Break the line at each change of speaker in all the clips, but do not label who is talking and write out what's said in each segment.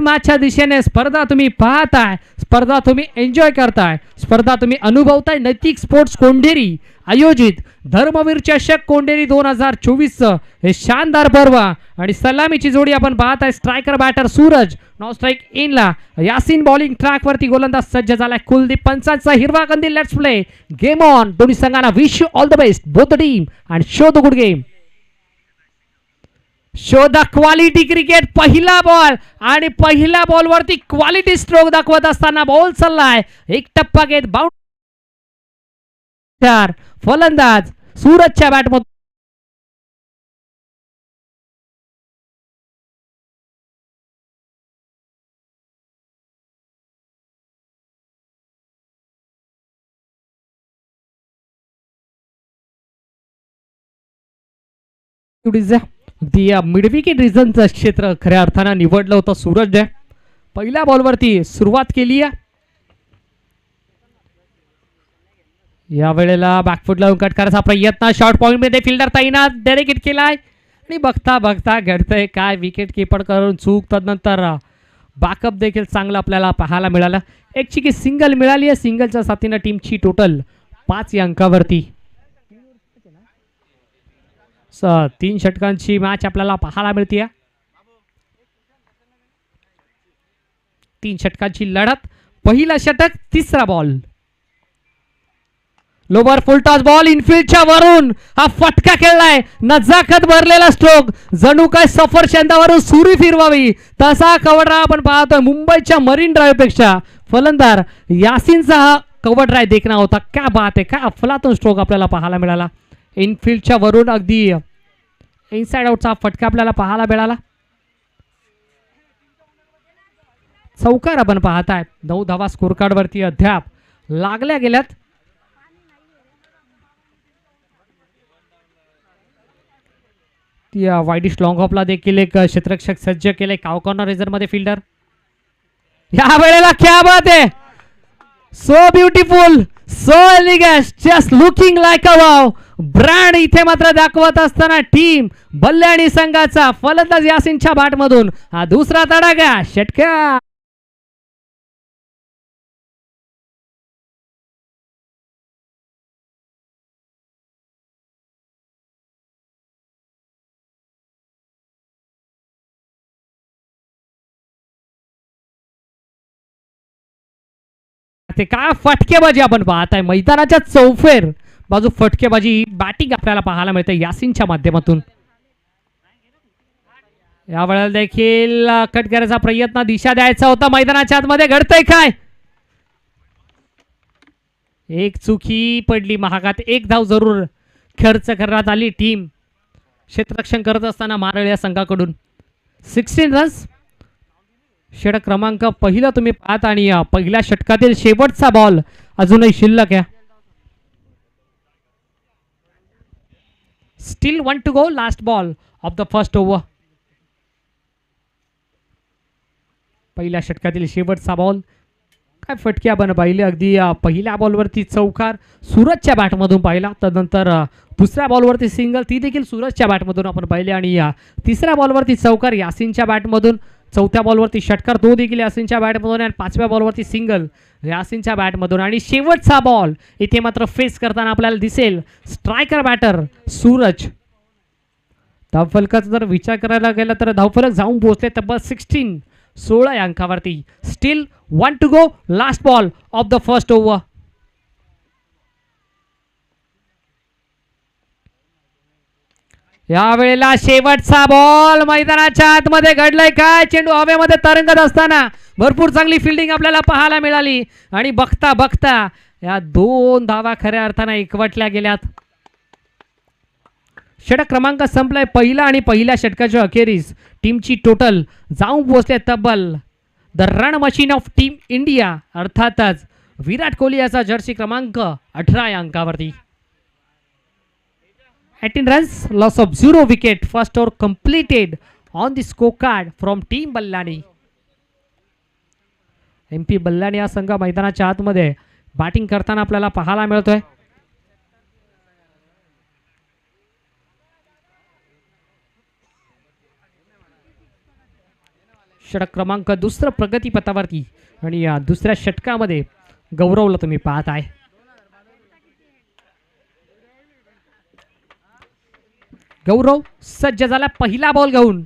माझ्या दिशेने स्पर्धा तुम्ही पाहताय स्पर्धा तुम्ही एन्जॉय करताय स्पर्धा तुम्ही अनुभवताय. नैतिक स्पोर्ट्स कोंढेरी आयोजित धर्मवीर चषक कोंढेरी दोन हजार चोवीसचं हे शानदार पर्व आणि सलामीची जोडी आपण पाहत आहे striker batter Suraj non strike इनला Yasin bowling ट्रॅकवरती गोलंदाज सज्ज झालाय. कुलदीप पंचांचा हिरवा गंदी लेट्स प्ले गेम ऑन दोन्ही संघांना wish you all the best both team and show the good game show the quality cricket पहिला बॉल आणि पहिल्या बॉलवरती क्वालिटी स्ट्रोक दाखवत असताना बॉल चाललाय. एक टप्पा घेत बाउंड चार. फलंदाज सूरजच्या बॅटमधून अगदी मिडविकेट रिझनचं क्षेत्र खऱ्या अर्थानं निवडलं होतं सूरज पहिल्या बॉलवरती सुरुवात केली आहे. या वेळेला बॅकफुट लावून कट करायचा प्रयत्न. शॉर्ट पॉईंटमध्ये फिल्डर तैनात केला केलाय. आणि बघता बघता घडतंय काय? विकेट किपर करून चूक तदनंतर बॅकअप देखील चांगलं आपल्याला पाहायला मिळालं. एकची की सिंगल मिळाली आहे. सिंगलच्या साथीनं टीमची टोटल पाच या अंकावरती. स तीन षटकांची मॅच आपल्याला पाहायला मिळते तीन षटकांची लढत. पहिला षटक तिसरा बॉल लोबर फुलटॉस बॉल इनफिल्डच्या वरून. हा फटका खेळलाय. नजाकत भरलेला स्ट्रोक जणू काय सफरचंदावरून सुरी फिरवावी. तसा कव्हर आपण पाहतोय मुंबईच्या मरीन ड्राईव्हपेक्षा. फलंदार यासिनचा हा कवडराय देखना होता. काय बात आहे. काय अफलातून स्ट्रोक आपल्याला पाहायला मिळाला. इनफिल्डच्या वरून अगदी इनसाइड आउटचा फटका आपल्याला पाहायला मिळाला. चौकार आपण पाहताय. नऊ धावा स्कोर कार्डवरती अद्याप लागल्या गेल्यात. वायडिश लॉंग ऑफला देखील एक क्षेत्रक्षक सज्ज केले. कावकॉर्नर रेझरमध्ये फिल्डर या वेळेला क्या बात आहे so beautiful so elegance just looking like a wow brand इथे मात्र दाखवत असताना टीम बल्ल्याणी संघाचा फलंदाज यासिनच्या बाटमधून हा दुसरा तडागा षटका. ते काय फटकेबाजी आपण पाहताय. मैदानाच्या चौफेर बाजू फटकेबाजी बॅटिंग आपल्याला पाहायला मिळते यासिनच्या माध्यमातून. या वेळेला देखील कट करायचा प्रयत्न दिशा द्यायचा होता मैदानाच्या आतमध्ये घडतंय काय? एक चुकी पडली महागात एक धाव जरूर खर्च करण्यात आली टीम क्षेत्ररक्षण करत असताना मारळ या संघाकडून. सिक्स्टीन रन्स षटक क्रमांक पहिला तुम्ही पाहत आणि पहिल्या षटकातील शेवटचा बॉल अजूनही शिल्लक आहे. Still one to go last ball of the first over पहिल्या षटकातील शेवटचा बॉल काय फटके आपण पाहिले अगदी पहिल्या बॉलवरती चौकार. सूरजच्या बॅटमधून पाहिला तदनंतर दुसऱ्या बॉलवरती सिंगल ती देखील सूरजच्या बॅटमधून आपण पाहिले आणि तिसऱ्या बॉलवरती चौकार यासिनच्या बॅटमधून चौथ्या बॉलवरती षटकार तो देखील यासिनच्या बॅटमधून आणि पाचव्या बॉलवरती सिंगल यासिनच्या बॅटमधून. आणि शेवटचा बॉल इथे मात्र फेस करताना आपल्याला दिसेल. Striker batter Suraj. धावफलकाचा जर विचार करायला गेला तर धावफलक जाऊन पोहोचले तब्बल सिक्स्टीन सोळा अंकावरती. Still one to go last ball of the first over या वेळेला शेवटचा बॉल मैदानाच्या आतमध्ये घडलाय काय? चेंडू हवेमध्ये तरंगत असताना भरपूर चांगली फिल्डिंग आपल्याला पाहायला मिळाली. आणि बघता बघता या दोन धावा खऱ्या अर्थानं एकवटल्या गेल्यात. षटक क्रमांक संपलाय पहिला आणि पहिल्या षटकाच्या अखेरीस टीमची टोटल जाऊन पोहोचले तब्बल the run machine of team India अर्थातच विराट कोहली याचा जर्सी क्रमांक अठरा या अंकावरती. Eighteen runs loss of zero wicket first over completed on the scorecard from from team Ballani M P Ballani हा संघ मैदानाच्या आतमध्ये बॅटिंग करताना आपल्याला पाहायला मिळतोय. षटक क्रमांक दुसरं प्रगतीपथावरती आणि या दुसऱ्या षटकामध्ये गौरवला तुम्ही पाहत गौरव सज्ज झाला पहिला बॉल घेऊन.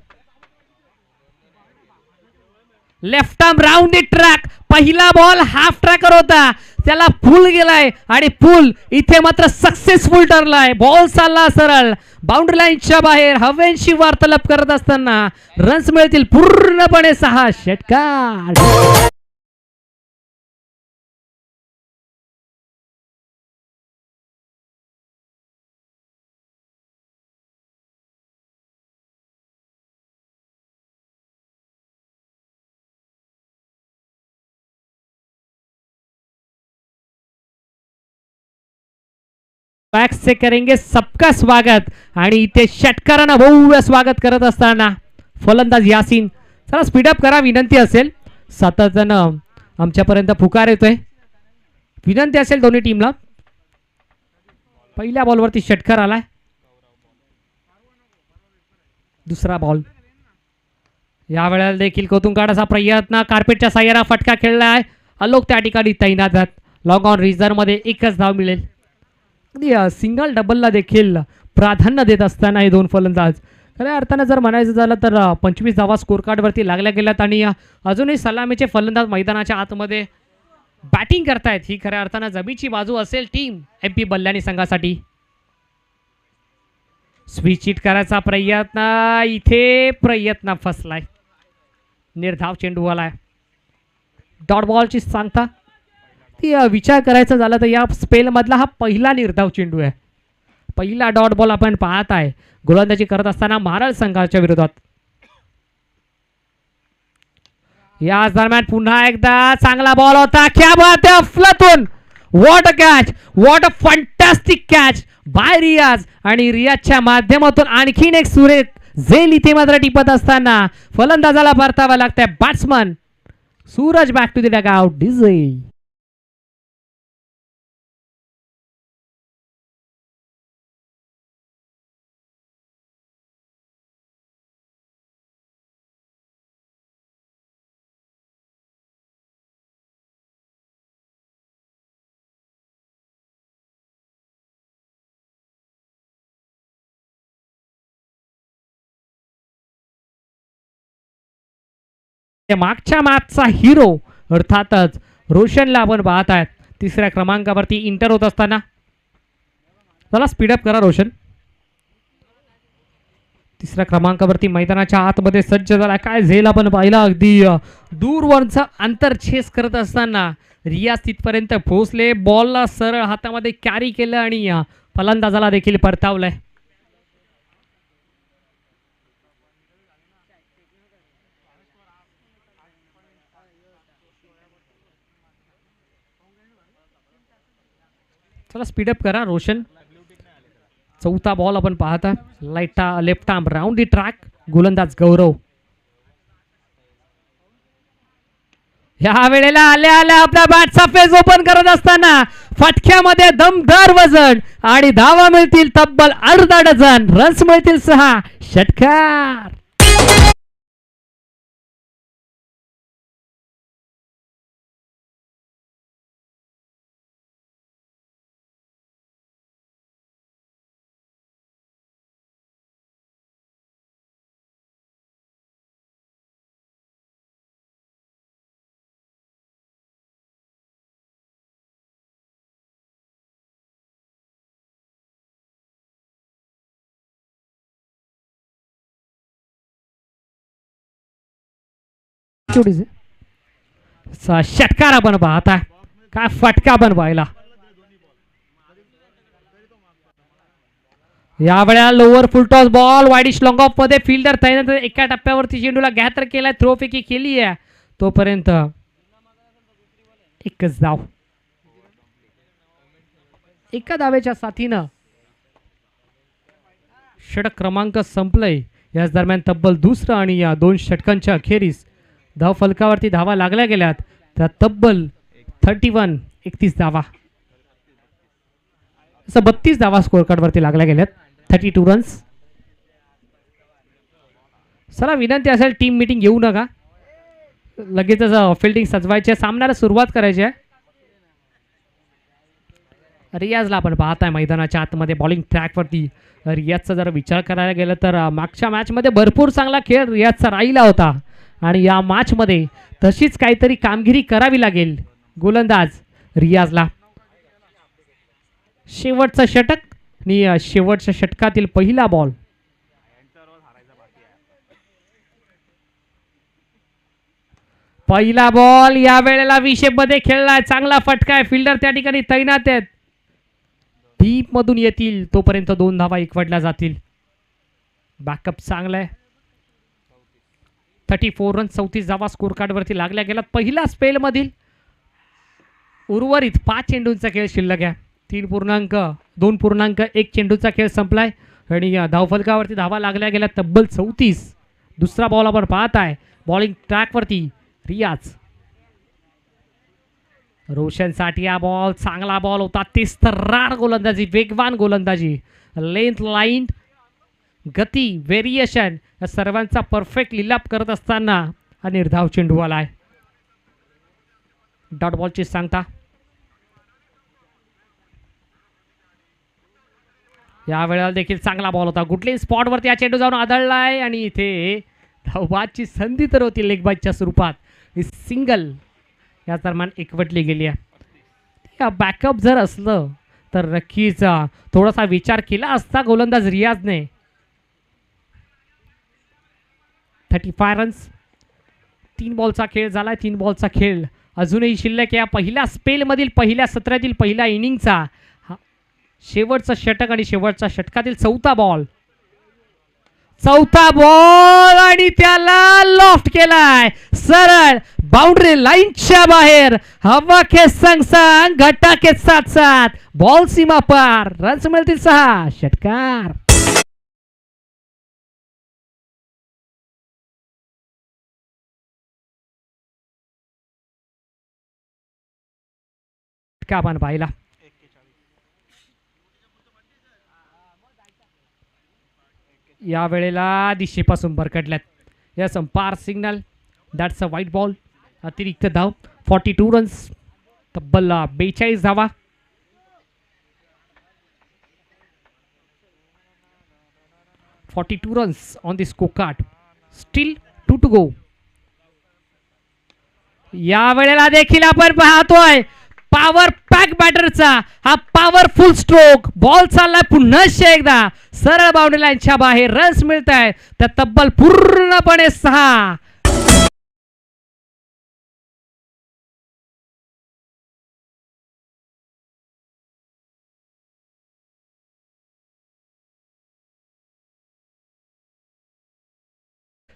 Left arm round it track पहिला बॉल हाफ ट्रॅकर होता. त्याला फुल गेलाय आणि फुल इथे मात्र सक्सेसफुल ठरलाय. बॉल चालला सरळ. बाउंड्री लाईनच्या बाहेर हवेंशी वार्तालाप करत असताना रन्स मिळतील पूर्णपणे सहा. षटकार. बॅक से करेंगे सबका स्वागत। आणि इथे षटकारांना भव्य स्वागत करत असताना फलंदाज यासीन चला स्पीडअप करा विनंती असेल. सातत्यानं आमच्यापर्यंत पुकार येतोय. विनंती असेल दोन्ही टीमला पहिल्या बॉलवरती षटकार आलाय. दुसरा बॉल या वेळेला देखील कौतुंकाडाचा प्रयत्न. कार्पेटच्या साह्याला फटका खेळलाय. अलोक त्या ठिकाणी तैनात आहेत. लॉंग ऑन रिझर्वमध्ये एकच धाव मिळेल. अगदी सिंगल डबलला देखील प्राधान्य देत असताना हे दोन फलंदाज. खऱ्या अर्थानं जर म्हणायचं झालं तर पंचवीस धावा स्कोर कार्डवरती लागल्या गेल्यात आणि अजूनही सलामीचे फलंदाज मैदानाच्या आतमध्ये बॅटिंग करतायत. ही खऱ्या अर्थानं जमीची बाजू असेल टीम एम पी बल्ल्याणी संघासाठी. स्विच हिट करायचा प्रयत्न इथे प्रयत्न फसलाय. निर्धाव चेंडू आलाय डॉट बॉलची सांगता. ती विचार करायचा झाला तर या स्पेलमधला हा पहिला निर्धाव चेंडू आहे. पहिला डॉट बॉल आपण पाहत आहे. गोलंदाजी करत असताना महाराज संघाच्या विरोधात. याच दरम्यान पुन्हा एकदा चांगला बॉल होता. क्या बात आहे अफलातून. What a catch what a fantastic catch by Riyaz. आणि रियाजच्या माध्यमातून आणखीन एक सुरेख झेल इथे मात्र टिपत असताना फलंदाजाला परतावा लागतंय batsman Suraj back to the dug out DJ मागच्या मॅचचा हिरो अर्थातच रोशनला आपण पाहत आहेत तिसऱ्या क्रमांकावरती इंटर होत असताना. चला स्पीडअप करा रोशन. तिसऱ्या क्रमांकावरती मैदानाच्या आतमध्ये सज्ज झाला. काय झेल आपण पाहिला अगदी दूरवरचा दूरवरचं अंतर छेस करत असताना. रियाज तिथपर्यंत पोहोचले. बॉलला सरळ हातामध्ये कॅरी केलं आणि फलंदाजाला देखील परतावलंय. चला स्पीडअप करा रोशन. चौथा बॉल आपण पाहता. लाईटा लेफ्ट आर्म राऊंड ट्रॅक गोलंदाज गौरव. ह्या वेळेला आल्या आल्या आपल्या बॅटचा फेज ओपन करत असताना फटक्यामध्ये दमदार वजन आणि धावा मिळतील तब्बल अर्धा डझन. रन्स मिळतील सहा. षटकार. छोटीशी. स- षटकार आता. काय फटका पण पाहिला या वेळेला lower full toss ball wideish long ऑफमध्ये fielder तैनात एका टप्प्यावरती चेंडूला गॅदर केलाय. थ्रो फेकी केली आहे. तोपर्यंत एकच धाव एका धावेच्या साथीनं षटक क्रमांक संपलंय. याच दरम्यान तब्बल दुसरं आणि या दोन षटकांच्या अखेरीस धाव फलकावरती धावा लागल्या गेल्यात तर तब्बल थर्टी वन एकतीस धावा. असं बत्तीस धावा स्कोअर कार्डवरती लागल्या गेल्यात थर्टी टू रन्स चला विनंती असेल टीम मीटिंग घेऊ नका. लगेचच फिल्डिंग सजवायची आहे सामन्याला सुरुवात करायची आहे. रियाजला आपण पाहत आहे मैदानाच्या आतमध्ये बॉलिंग ट्रॅकवरती रियाजचा जर विचार करायला गेलं तर मागच्या मॅचमध्ये भरपूर चांगला खेळ रियाजचा राहिला होता. आणि या मॅचमध्ये तशीच काहीतरी कामगिरी करावी लागेल. गोलंदाज रियाजला. शेवटचं षटक आणि शेवटच्या षटकातील पहिला बॉल पहिला बॉल या वेळेला विषेपमध्ये खेळलाय. चांगला फटका आहे. फिल्डर त्या ठिकाणी तैनात आहेत. डीप मधून येतील. तोपर्यंत दोन धावा एकवडल्या जातील. बॅकअप चांगला आहे. थर्टी फोर रन चौतीस धावा स्कोर कार्डवरती लागल्या गेला. पहिला स्पेलमधील उर्वरित पाच चेंडूंचा खेळ शिल्लक आहे. तीन पूर्णांक दोन पूर्णांक एक चेंडूचा खेळ संपलाय. आणि या धावफलकावरती धावा लागल्या गेल्या. तब्बल चौतीस. दुसरा बॉल आपण पाहत आहे. बॉलिंग ट्रॅकवरती रियाज. रोशनसाठी हा बॉल चांगला बॉल होता. तिस्तरार गोलंदाजी वेगवान गोलंदाजी. लेंथ लाईन गती व्हेरिएशन या सर्वांचा परफेक्ट लिलाप करत असताना हा निर्धाव चेंडू आहे डॉट बॉलची सांगता. या वेळेला देखील चांगला बॉल होता. कुठल्याही स्पॉटवरती हा चेंडू जाऊन आहे आणि इथे धावबादची संधी तर होती लेगबाजच्या स्वरूपात. ही सिंगल या दरम्यान एकवटली गेली आहे. बॅकअप जर असलं तर नक्कीच थोडासा विचार केला असता गोलंदाज रियाजने. थर्टी फाय रन्स तीन बॉलचा खेळ झाला तीन बॉलचा खेळ. अजूनही शिल्लक या पहिल्या स्पेलमधील पहिल्या सत्रातील पहिल्या इनिंगचा शेवटचा षटक आणि शेवटचा षटकातील चौथा बॉल चौथा बॉल आणि त्याला लॉफ्ट केलाय. सरळ बाउंड्री लाईनच्या बाहेर. हवा खेस संग संग घटा साथ साथ बॉल सीमा पार. रन्स मिळतील सहा. षटकार. का आपण पाहिला. या वेळेला दिशेपासून भरकटल्यात. यस पार signal that's a wide ball अतिरिक्त धाव. फॉर्टी टू रन्स तब्बल बेचाळीस धावा. Forty two runs on this कोकाट still two to go या वेळेला देखील आपण पाहतोय. पॉवर पॅक बॅटरचा हा पॉवरफुल स्ट्रोक बॉल चाललाय पुन्हा एकदा. सरळ बाउंड्री लाईनच्या बाहेर रन्स मिळत आहेत तर तब्बल पूर्णपणे सहा.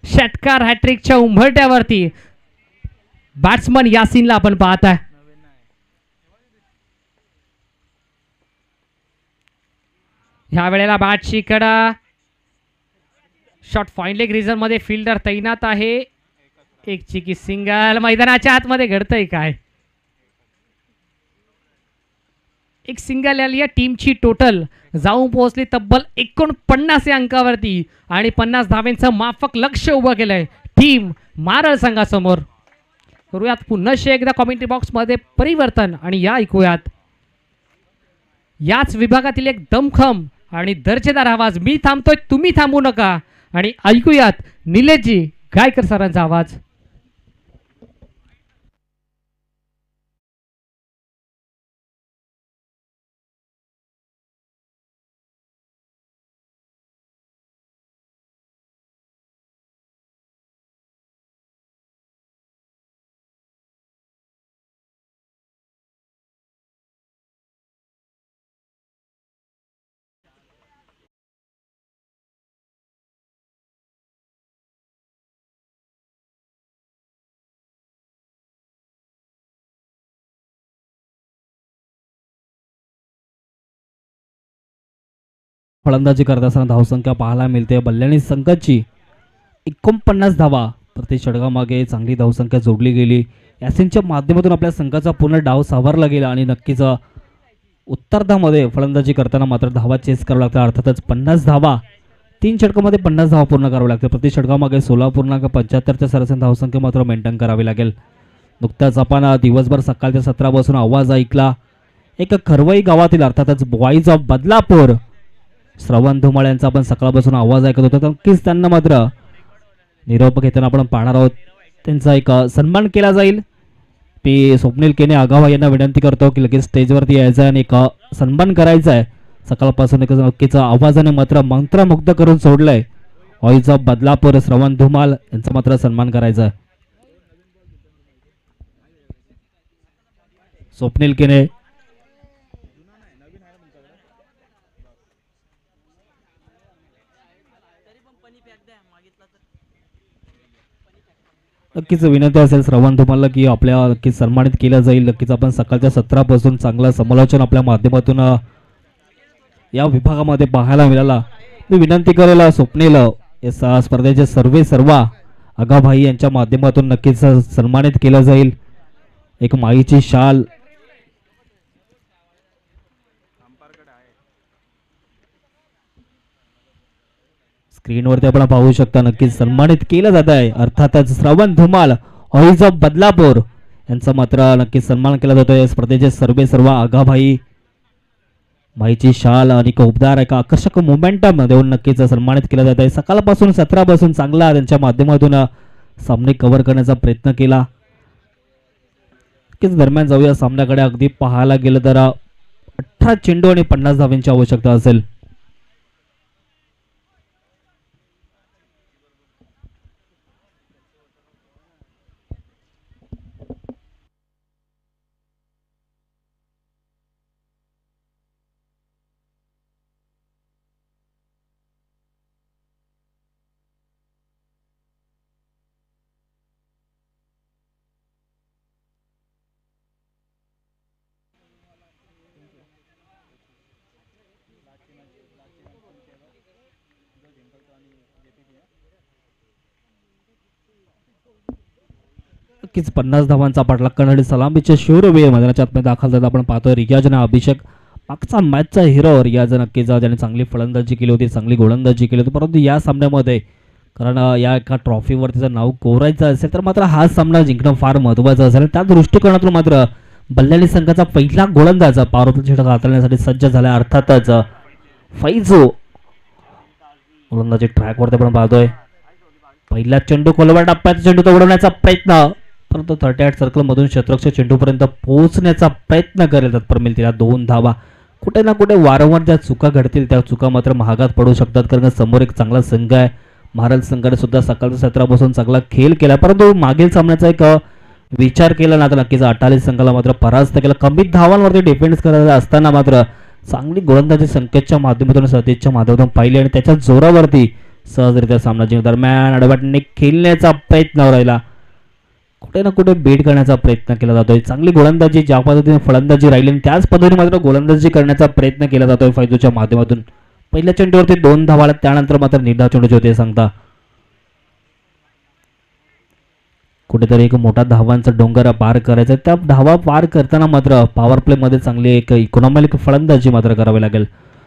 षटकार हॅट्रिकच्या उंबरट्यावरती बॅट्समन यासीनला आपण पाहताय. ह्या वेळेला बॅट कडा शॉट फाईन लेग रिझनमध्ये फिल्डर तैनात आहे. एक चिकी सिंगल मैदानाच्या आतमध्ये घडतंय काय? एक सिंगल आली या टीमची टोटल जाऊन पोहोचली तब्बल एकोणपन्नास या अंकावरती. आणि पन्नास धावेंचं माफक लक्ष उभं केलंय. टीम मारळ संघासमोर. करूयात पुन्हा एकदा कॉमेंट्री बॉक्समध्ये परिवर्तन. आणि या ऐकूयात. याच विभागातील एक दमखम आणि दर्जेदार आवाज मी थांबतोय तुम्ही थांबू नका. आणि ऐकूयात निलेशजी गायकर सरांचा आवाज.
फलंदाजी करत असताना धावसंख्या पाहायला मिळते. बल्ल्याणी संघाची एकोणपन्नास धावा. प्रति षटकामागे चांगली धावसंख्या जोडली गेली. यासिनच्या माध्यमातून आपल्या संघाचा पूर्ण डाव सावरला गेला आणि नक्कीच उत्तरार्धामध्ये फलंदाजी करताना मात्र धावा चेस करावं लागतात. अर्थातच पन्नास धावा. तीन षटकामध्ये पन्नास धावा पूर्ण करावं लागते प्रति षटकामागे सोळा पूर्णांक पंच्याहत्तरच्या सरासरी धावसंख्या मात्र मेंटेन करावी लागेल. नुकताच आपण दिवसभर सकाळच्या सत्रापासून आवाज ऐकला. एक खरवई गावातील अर्थातच बॉईज ऑफ बदलापूर श्रवण धुमाळ यांचा आपण सकाळपासून आवाज ऐकत होतो. तर नक्कीच त्यांना मात्र निरोप घेताना आपण पाहणार आहोत. त्यांचा एक सन्मान केला जाईल. मी स्वप्नील केने आगावा यांना विनंती करतो की लगेच स्टेजवरती यायचं आहे आणि एक सन्मान करायचा आहे. सकाळपासून एक नक्कीच आवाजाने मात्र मंत्रमुग्ध करून सोडलंय. ऑईज ऑफ बदलापूर श्रवण धुमाल यांचा मात्र सन्मान करायचा आहे. स्वप्नील केने नक्कीच विनंती असेल श्रवण तुम्हाला की आपल्या नक्कीच सन्मानित केलं जाईल. नक्कीच आपण सकाळच्या सत्रापासून चांगलं समालोचन आपल्या माध्यमातून या विभागामध्ये पाहायला मिळाला. मी विनंती करेल स्वप्नेल या स्पर्धेचे सर्वे सर्वा आगाभाई यांच्या माध्यमातून नक्कीच सन्मानित केलं जाईल. एक माईची शाल स्क्रीनवरती आपण पाहू शकता नक्कीच सन्मानित केलं जात आहे. अर्थातच श्रवण धुमाल ऑईज ऑफ बदलापूर यांचा मात्र नक्कीच सन्मान केला जातो. या स्पर्धेचे सर्वे सर्व आगाभाई भाईची शाल आणि एक एका आकर्षक मोमेंटम देऊन नक्कीच सन्मानित केलं जात आहे. सकाळपासून सत्रापासून चांगला त्यांच्या माध्यमातून सामने कव्हर करण्याचा प्रयत्न केला. नक्कीच दरम्यान जाऊया सामन्याकडे. अगदी पाहायला गेलं तर अठरा चेंडू आणि पन्नास धाव्यांची आवश्यकता असेल. नक्कीच पन्नास धावांचा पाठला कन्नडी सलामीचे शूरवीर मैदानाच्या आतमध्ये दाखल झाला आपण पाहतोय रियाजना अभिषेक. मागचा मॅचचा हिरो रियाज नक्कीच ज्याने चांगली फलंदाजी केली होती चांगली गोलंदाजी केली होती. परंतु या सामन्यामध्ये कारण या एका ट्रॉफीवरती जर नाव कोरायचं असेल तर मात्र हा सामना जिंकणं फार महत्त्वाचं असेल. त्या दृष्टिकोनातून मात्र बल्लाली संघाचा पहिला गोलंदाज पावरती षटक हाताळण्यासाठी सज्ज झाला. अर्थातच फैजो गोलंदाजी ट्रॅकवरती आपण पाहतोय. पहिला चेंडू खोलवर टप्प्यात चेंडू तो उडवण्याचा प्रयत्न. परंतु थर्टी आठ सर्कलमधून शत्रक्ष चेंडूपर्यंत पोहोचण्याचा प्रयत्न करेल तत्पर तिला दोन धावा. कुठे ना कुठे वारंवार ज्या चुका घडतील त्या चुका मात्र महागात पडू शकतात कारण समोर एक चांगला संघ आहे. महाराज संघाने सुद्धा सकाळच्या सत्रापासून चांगला खेळ केला परंतु मागील सामन्याचा एक विचार केला ना तर नक्कीच अठ्ठावीस संघाला मात्र परास्त केला. कमी धावांवरती डिफेन्स करत असताना मात्र चांगली गोलंदाजी संकेतच्या माध्यमातून सतीशच्या माध्यमातून पाहिली आणि त्याच्या जोरावरती सहजरित्या सामना जिंकला. दरम्यान अडवाटने खेळण्याचा प्रयत्न राहिला. कुठे ना कुठे बेट करण्याचा प्रयत्न केला जातोय. चांगली गोलंदाजी ज्या पद्धतीने फलंदाजी राहिली आणि त्याच पद्धतीने मात्र गोलंदाजी करण्याचा प्रयत्न केला जातोय फैजूच्या माध्यमातून. पहिल्या चेंडूवरती दोन धावा त्यानंतर मात्र निर्धाव चेंडूचे होते सांगता. कुठेतरी एक मोठा धावांचा डोंगर पार करायचा आहे. त्या धावा पार करताना मात्र पॉवर प्ले मध्ये चांगली एक इकॉनॉमिक फलंदाजी मात्र करावी लागेल.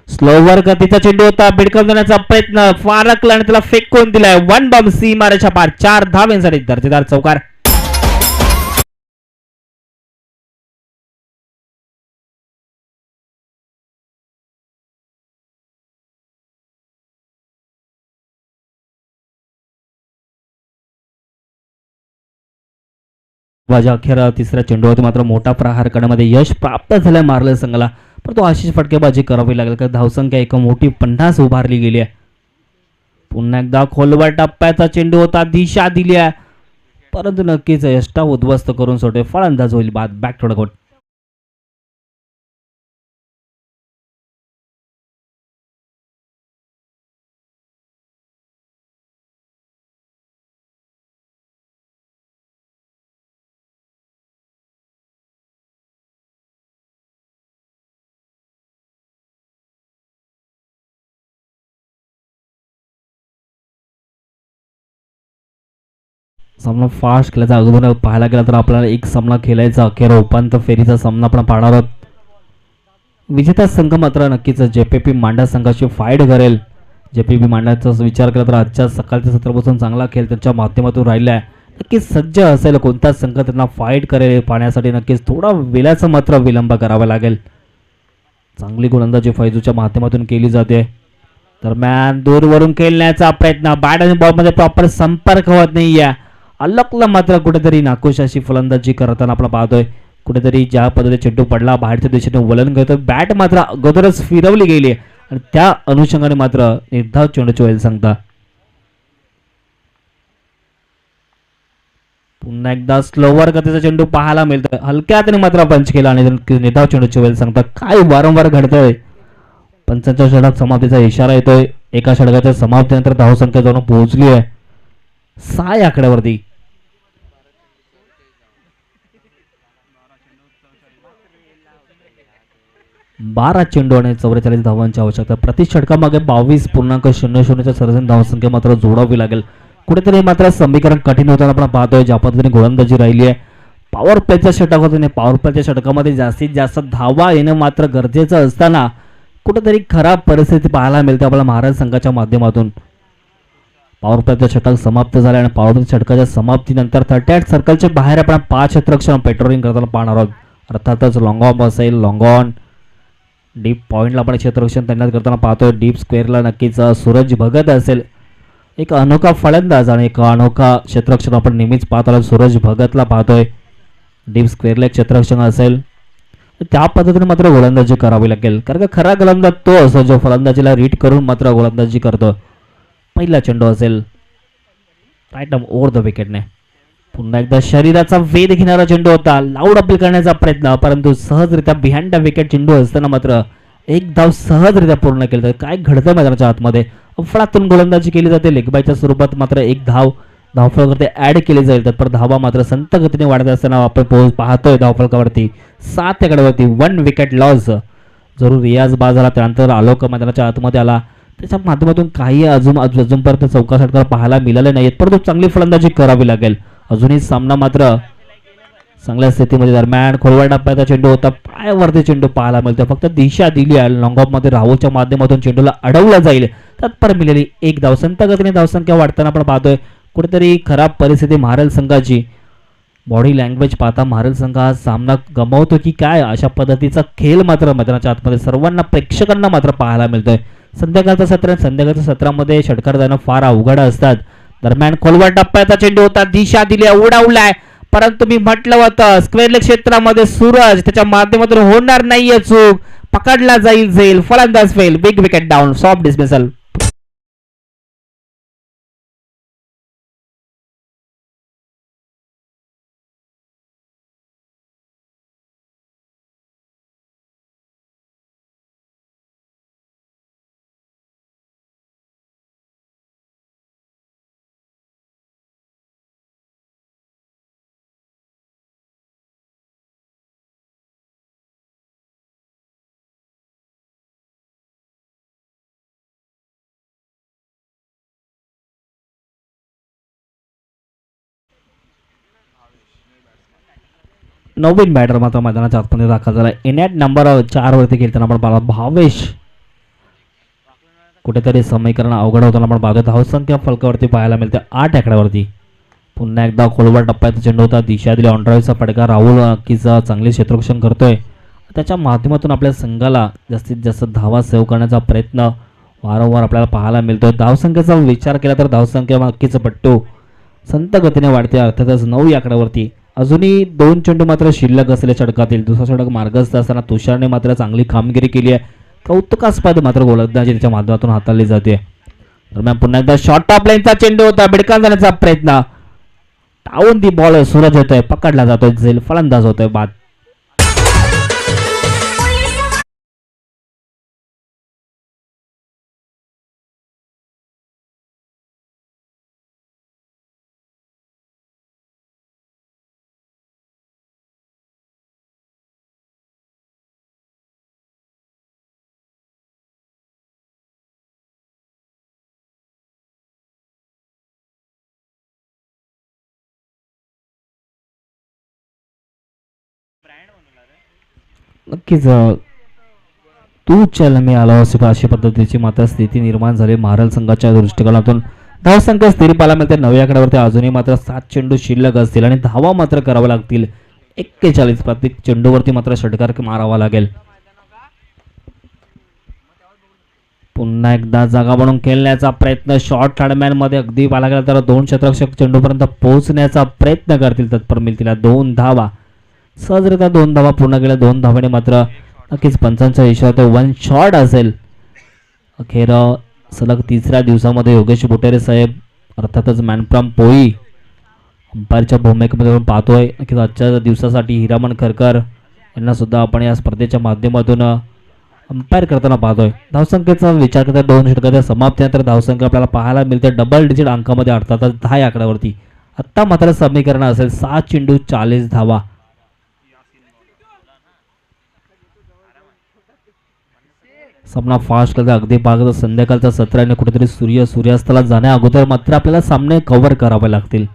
स्लोवर गतीचा चेंडू होता. भिडकवून देण्याचा प्रयत्न. फारकला आणि त्याला फेकून दिलाय. वन बम सी माराच्या पार. चार धावेंसाठी दर्जेदार चौकार. माझ्या अखेर तिसऱ्या चेंडूवरती मात्र मोठा प्रहार करण्यामध्ये यश प्राप्त झालंय मारलं संघाला. परंतु अशीच फटकेबाजी करावी लागेल कारण धावसंख्या एक मोठी पन्नास उभारली गेली आहे. पुन्हा एकदा खोलवर टप्प्याचा चेंडू होता दिशा दिली आहे. परंतु नक्कीच यष्टा उद्ध्वस्त करून सोडे फळंदाज होईल. बाद बॅक टू सामना फास्ट खेळायचा. अगोदर पाहायला गेला तर आपल्याला एक सामना खेळायचा. अखेर उपांत्य फेरीचा सामना आपण पाहणार आहोत. विजेता संघ मात्र नक्कीच जेपीपी मांडा संघाची फाईट करेल. जे पी पी मांडण्याचा विचार केला तर आजच्या सकाळच्या सत्रापासून चांगला खेळ त्यांच्या माध्यमातून राहिला आहे. नक्कीच सज्ज असेल कोणता संघ त्यांना फाईट करेल पाहण्यासाठी नक्कीच थोडा वेळाचा मात्र विलंब करावा लागेल. चांगली गोलंदाजी फैजूच्या माध्यमातून केली जाते. दरम्यान दूरवरून खेळण्याचा प्रयत्न. बॅट आणि बॉलमध्ये प्रॉपर संपर्क होत नाही आहे अल्लकला मात्र कुठेतरी नाखुश अशी फलंदाजी करताना आपला पाहतोय कुठेतरी ज्या पद्धतीने चेंडू पडला बाहेरच्या दिशेने वलन करतो बॅट मात्र अगोदरच फिरवली गेली आणि त्या अनुषंगाने मात्र निर्धाव चेंडूची वेळ सांगता पुन्हा एकदा स्लोवर गतीचा चेंडू पाहायला मिळतो हलक्या हाताने मात्र पंच केला आणि निर्धाव चेंडूची वेळ सांगता काय वारंवार घडतंय पंचांच्या षटक समाप्तीचा इशारा येतोय एका षटकाच्या समाप्तीनंतर धावसंख्या जाऊन पोहोचली आहे सहा आकड्यावरती बारा चेंडू आणि चौवेचाळीस धावांची आवश्यकता. प्रति षटकामागे बावीस पूर्णांक शून्य शून्यच्या सर्जन धावसंख्या मात्र जोडावी लागेल. कुठेतरी मात्र समीकरण कठीण होताना आपण पाहतोय ज्या पद्धतीने गोलंदाजी राहिली आहे. पॉवर प्लेच्या षटक होते पॉवर प्लेच्या षटकामध्ये जास्तीत जास्त धावा येणं मात्र गरजेचं असताना कुठेतरी खराब परिस्थिती पाहायला मिळते आपल्याला महाराज संघाच्या माध्यमातून. पॉवर प्लेचं षटक समाप्त झालं आणि पॉवर प्ले षटकाच्या समाप्तीनंतर थर्टी एट सर्कलच्या बाहेर आपण पाच क्षेत्रक्षण पेट्रोलिंग करताना पाहणार आहोत. अर्थातच लॉंग ऑफ असेल लॉंग ऑन डीप पॉईंटला आपण क्षेत्ररक्षण तैनात करताना पाहतोय. डीप स्क्वेअरला नक्कीच सूरज भगत असेल. एक अनोखा फलंदाज आणि एक अनोखा क्षेत्ररक्षण आपण नेहमीच पाहत आलो. सूरज भगतला पाहतोय. डीप स्क्वेअरला एक क्षेत्ररक्षण असेल. त्या पद्धतीने मात्र गोलंदाजी करावी लागेल. कारण का खरा गोलंदाज तो असतो जो फलंदाजीला रीड करून मात्र गोलंदाजी करतो. पहिला चेंडू असेल. राईट ओवर द विकेटने पुन्हा एकदा शरीराचा वेध घेणारा चेंडू होता. लाऊड अपील करण्याचा प्रयत्न परंतु सहजरित्या बिहाइंड द विकेट चेंडू असताना मात्र एक धाव सहजरित्या पूर्ण केलं तर काय घडतं मैदानाच्या आतमध्ये? अफळातून गोलंदाजी केली जाते. लेगबायच्या स्वरूपात मात्र एक धाव धावफलकावरती ऍड केली जाईल. तर धावा मात्र संत गतीने वाढत असताना आपण पोहोच पाहतोय धावफलकावरती सात एकड्यावरती वन विकेट लॉस जरूर रियाज बाद झाला त्यानंतर आलोक मैदानाच्या आतमध्ये आला. त्याच्या माध्यमातून काही अजून अजून अजूनपर्यंत चौका षटकार पाहायला मिळाले नाहीत परंतु चांगली फलंदाजी करावी लागेल. अजूनही सामना मात्र चांगल्या स्थितीमध्ये दरम्यान खोलवर टप्प्याचा चेंडू होता. पायावरती चेंडू पाहायला मिळतो फक्त दिशा दिली आहे. लॉंगमध्ये राहुलच्या माध्यमातून चेंडूला अडवला जाईल. तत्पर मिळाली एक धाव संतगतीने धावसंख्या वाढताना आपण पाहतोय. कुठेतरी खराब परिस्थिती महाराज संघाची. बॉडी लँग्वेज पाहता महाराज संघ हा सामना गमावतो की काय? अशा पद्धतीचा खेळ मात्र मैदानाच्या आतमध्ये सर्वांना प्रेक्षकांना मात्र पाहायला मिळतोय. संध्याकाळचं सत्र संध्याकाळच्या सत्रामध्ये षटकार जाणं फार अवघड असतात. दरम्यान खोलवर टप्प्याचा चेंडू होता. दिशा दिली उडावलाय. परंतु मी म्हटलं होतं स्क्वेअर क्षेत्रामध्ये सूरज त्याच्या माध्यमातून होणार नाहीये चूक. पकडला जाईल जाईल. फलंदाज fail big wicket down soft dismissal नवीन बॅटर मात्र मैदानाच्या आतमध्ये दाखल झाला. इनॅट नंबर चार वरती खेळताना आपण पाहला भावेश. कुठेतरी समीकरण अवघड होताना आपण पाहतो धावसंख्या फलकावरती पाहायला मिळते. आठ आकड्यावरती. पुन्हा एकदा खोलवर टप्प्यात चेंडू होता. दिशा दिली ऑनड्राईव्हचा फटका. राहुल किचा चांगले क्षेत्ररक्षण करतोय. त्याच्या माध्यमातून आपल्या संघाला जास्तीत जास्त धावा सेव्ह करण्याचा प्रयत्न वारंवार आपल्याला पाहायला मिळतोय. धावसंख्येचा विचार केला तर धावसंख्या नक्कीच पट्टू. संत गतीने वाढते. अर्थातच नऊ आकड्यावरती अजूनही दोन चेंडू मात्र शिल्लक असलेल्या षटकातील. दुसरा षटक मार्गस्थ असताना तुषारने मात्र चांगली कामगिरी केली आहे. कौतुकास्पद मात्र गोलंदाजी त्याच्या माध्यमातून हाताळली जाते. दरम्यान पुन्हा एकदा शॉर्ट टॉप लाईनचा चेंडू होता. बिडकान जाण्याचा प्रयत्न. टाऊन दी बॉल सूरज होतोय पकडला जातोय झेल फलंदाज होतोय बाद नक्कीच तू चल मी आलो अशी अशी पद्धतीची मात्र स्थिती निर्माण झाली. महाराज संघाच्या दृष्टिकोनातून धावसंख्या स्थिर पाहायला मिळते. नव्या आकड्यावरती अजूनही मात्र सात चेंडू शिल्लक असतील आणि धावा मात्र करावा लागतील. एक्केचाळीस प्रत्येक चेंडूवरती मात्र षटकार मारावा लागेल. पुन्हा एकदा जागा बनवून खेळण्याचा प्रयत्न. शॉर्टमध्ये अगदी पाहायला गेला तर दोन क्षेत्रक्षक चेंडूपर्यंत पोहोचण्याचा प्रयत्न करतील. तत्पर मिळतील. दोन धावा सहजरित्या दोन धावा पूर्ण केल्या दोन धावाने मात्र नक्कीच पंचांचा इशारा तो वन शॉट असेल. अखेर सलग तिसऱ्या दिवसामध्ये योगेश बुटेरे साहेब अर्थातच मॅनप्रॉम पोई अंपायरच्या भूमिकेमध्ये आपण पाहतोय. नक्कीच आजच्या दिवसासाठी हिरामन खरकर यांना सुद्धा आपण या स्पर्धेच्या माध्यमातून अंपायर करताना पाहतोय. धावसंख्येचा विचार करता दोन षटकाच्या समाप्तीनंतर धावसंख्या आपल्याला पाहायला मिळते. डबल डिजिट अंकामध्ये अर्थातच दहा आकड्यावरती. आत्ता मात्र समीकरण असेल. सात चेंडू चाळीस धावा. सामना फास्ट करता अगदी पाहत संध्याकाळचा सत्र आणि कुठेतरी सूर्य सूर्यास्ताला जाण्या अगोदर मात्र आपल्याला सामने कव्हर करावे लागतील.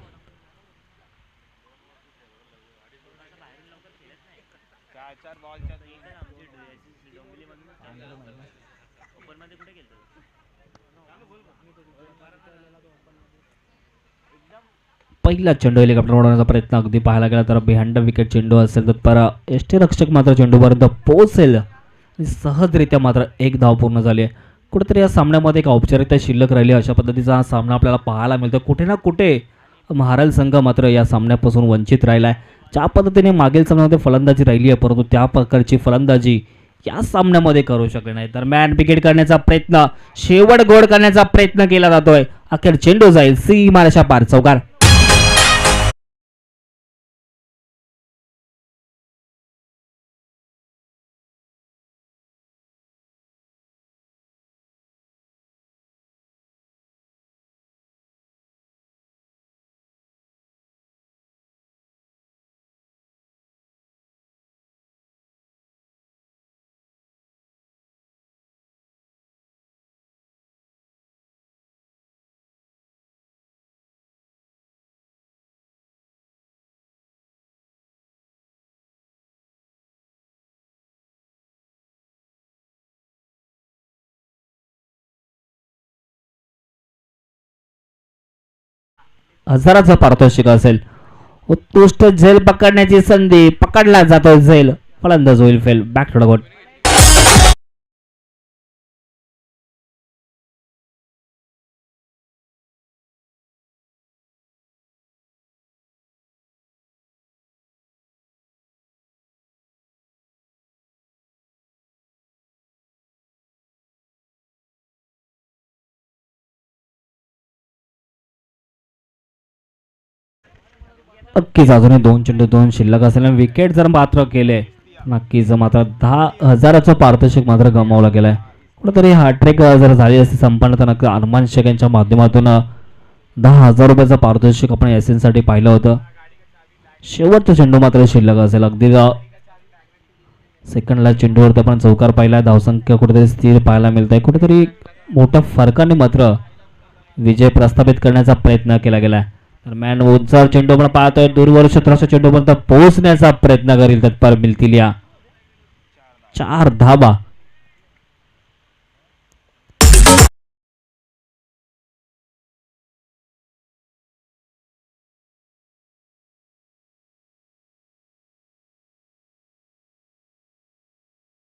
पहिला चेंडू हेलिकॉप्टर उडवण्याचा प्रयत्न अगदी पाहायला गेला तर बिहंड विकेट चेंडू असेल तर पर यष्टीरक्षक मात्र चेंडूपर्यंत पोहोचेल. आणि सहजरित्या मात्र एक धाव पूर्ण झाली आहे. कुठेतरी या सामन्यामध्ये एक औपचारिकता शिल्लक राहिली अशा पद्धतीचा हा सामना आपल्याला पाहायला मिळतो कुठे ना कुठे महाराज संघ मात्र या सामन्यापासून वंचित राहिला आहे. ज्या पद्धतीने मागील सामन्यामध्ये फलंदाजी राहिली आहे परंतु त्या प्रकारची फलंदाजी या सामन्यामध्ये करू शकले नाही. दरम्यान विकेट करण्याचा प्रयत्न शेवट गोड करण्याचा प्रयत्न केला जातोय. अखेर चेंडू जाईल. सी माराशा पार चौकार हजाराचं पारितोषिक असेल. उत्कृष्ट झेल पकडण्याची संधी पकडला जातो झेल. फलंदाज होईल फेल. बॅक टू गोट नक्कीच अजूनही दोन चेंडू दोन शिल्लक असल्याने विकेट जर मात्र केले नक्कीच मात्र दहा हजाराचं पारितोषिक मात्र गमावलं गेलं आहे कुठंतरी हॅट्रिक जर झाली असती संपन्न तर नक्की हनुमान शेख यांच्या माध्यमातून दहा हजार रुपयाचं पारितोषिक आपण एससाठी पाहिलं होतं. शेवटचा चेंडू मात्र शिल्लक असेल. अगदी सेकंडला चेंडूवरती आपण चौकार पाहिला धावसंख्या कुठेतरी स्थिर पाहायला मिळत आहे कुठेतरी मोठ्या फरकाने मात्र विजय प्रस्थापित करण्याचा प्रयत्न केला गेला आहे दरम्यान उंचावर चेंडू पण पाहतोय. दूरवर क्षेत्राच्या चेंडूपर्यंत पोहोचण्याचा प्रयत्न करील तत्पर मिळतील या चार धाबा